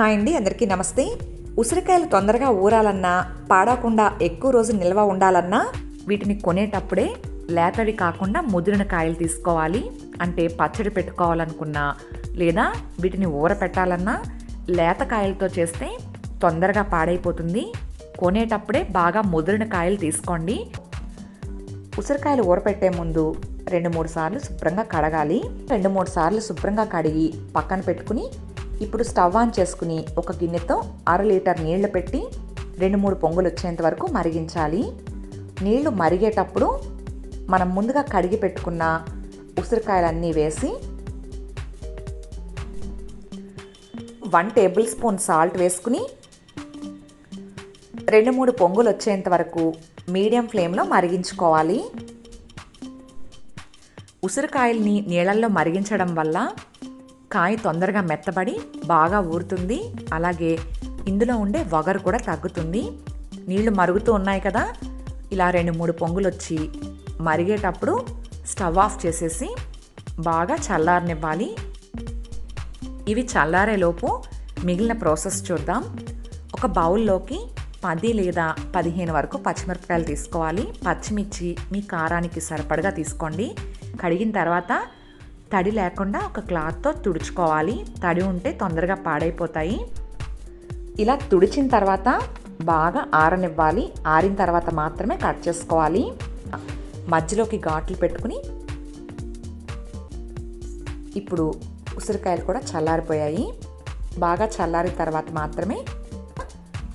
Hi అండి అందరికీ నమస్తే. ఉసిరికాయలు తొందరగా ఊరాలన్నా పాడకుండా ఎక్కువ రోజు నిల్వ ఉండాలన్నా వీటిని కొనేటప్పుడే లేతవి కాకుండా ముదిరిన కాయలు తీసుకోవాలి. అంటే పచ్చడి పెట్టుకోవాలనుకున్నా లేదా వీటిని ఊర పెట్టాలన్నా లేత కాయలతో చేస్తే తొందరగా పాడైపోతుంది. కొనేటప్పుడే బాగా ముదిరిన కాయలు తీసుకోండి. ఉసిరికాయలు ఊరపెట్టే ముందు రెండు మూడు సార్లు శుభ్రంగా కడగాలి. రెండు మూడు సార్లు శుభ్రంగా కడిగి పక్కన పెట్టుకుని ఇప్పుడు స్టవ్ ఆన్ చేసుకుని ఒక గిన్నెతో అర లీటర్ నీళ్ళు పెట్టి రెండు మూడు పొంగులు వచ్చేంత వరకు మరిగించాలి. నీళ్ళు మరిగేటప్పుడు మనం ముందుగా కడిగి పెట్టుకున్న ఉసిరికాయలన్నీ వేసి వన్ టేబుల్ స్పూన్ సాల్ట్ వేసుకుని రెండు మూడు పొంగులు వచ్చేంత వరకు మీడియం ఫ్లేమ్లో మరిగించుకోవాలి. ఉసిరికాయల్ని నీళ్ళల్లో మరిగించడం వల్ల కాయ తొందరగా మెత్తబడి బాగా ఊరుతుంది. అలాగే ఇందులో ఉండే వగరు కూడా తగ్గుతుంది. నీళ్ళు మరుగుతూ ఉన్నాయి కదా. ఇలా రెండు మూడు పొంగులు వచ్చి మరిగేటప్పుడు స్టవ్ ఆఫ్ చేసేసి బాగా చల్లారనివ్వాలి. ఇవి చల్లారేలోపు మిగిలిన ప్రాసెస్ చూద్దాం. ఒక బౌల్లోకి పది లేదా పదిహేను వరకు పచ్చిమిరపకాయలు తీసుకోవాలి. పచ్చిమిర్చి మీ కారానికి సరిపడగా తీసుకోండి. కడిగిన తర్వాత తడి లేకుండా ఒక క్లాత్తో తుడుచుకోవాలి. తడి ఉంటే తొందరగా పాడైపోతాయి. ఇలా తుడిచిన తర్వాత బాగా ఆరనివ్వాలి. ఆరిన తర్వాత మాత్రమే కట్ చేసుకోవాలి. మధ్యలోకి ఘాట్లు పెట్టుకుని ఇప్పుడు ఉసిరికాయలు కూడా చల్లారిపోయాయి. బాగా చల్లారిన తర్వాత మాత్రమే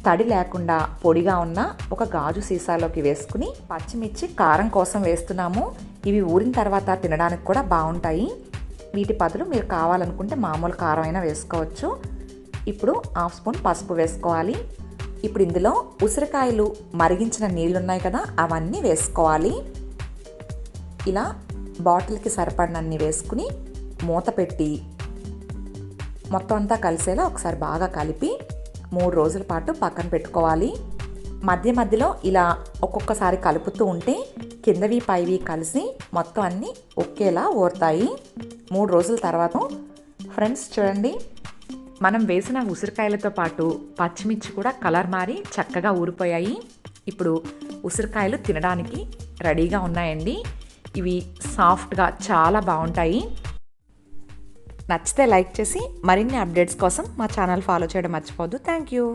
తడి లేకుండా పొడిగా ఉన్న ఒక గాజు సీసాలోకి వేసుకుని పచ్చిమిర్చి కారం కోసం వేస్తున్నాము. ఇవి ఊరిన తర్వాత తినడానికి కూడా బాగుంటాయి. వీటి బదులు మీరు కావాలనుకుంటే మామూలు కారం అయినా వేసుకోవచ్చు. ఇప్పుడు హాఫ్ స్పూన్ పసుపు వేసుకోవాలి. ఇప్పుడు ఇందులో ఉసిరికాయలు మరిగించిన నీళ్ళు ఉన్నాయి కదా అవన్నీ వేసుకోవాలి. ఇలా బాటిల్కి సరిపడినన్ని వేసుకుని మూత పెట్టి మొత్తం అంతా కలిసేలా ఒకసారి బాగా కలిపి మూడు రోజుల పాటు పక్కన పెట్టుకోవాలి. మధ్య మధ్యలో ఇలా ఒక్కొక్కసారి కలుపుతూ ఉంటే కిందవి పైవి కలిసి మొత్తం అన్నీ ఒకేలా ఊరుతాయి. మూడు రోజుల తర్వాత ఫ్రెండ్స్ చూడండి మనం వేసిన ఉసిరికాయలతో పాటు పచ్చిమిర్చి కూడా కలర్ మారి చక్కగా ఊరిపోయాయి. ఇప్పుడు ఉసిరికాయలు తినడానికి రెడీగా ఉన్నాయండి. ఇవి సాఫ్ట్గా చాలా బాగుంటాయి. నచ్చితే లైక్ చేసి మరిన్ని అప్డేట్స్ కోసం మా ఛానల్ ఫాలో చేయడం మర్చిపోద్దు థ్యాంక్ యూ.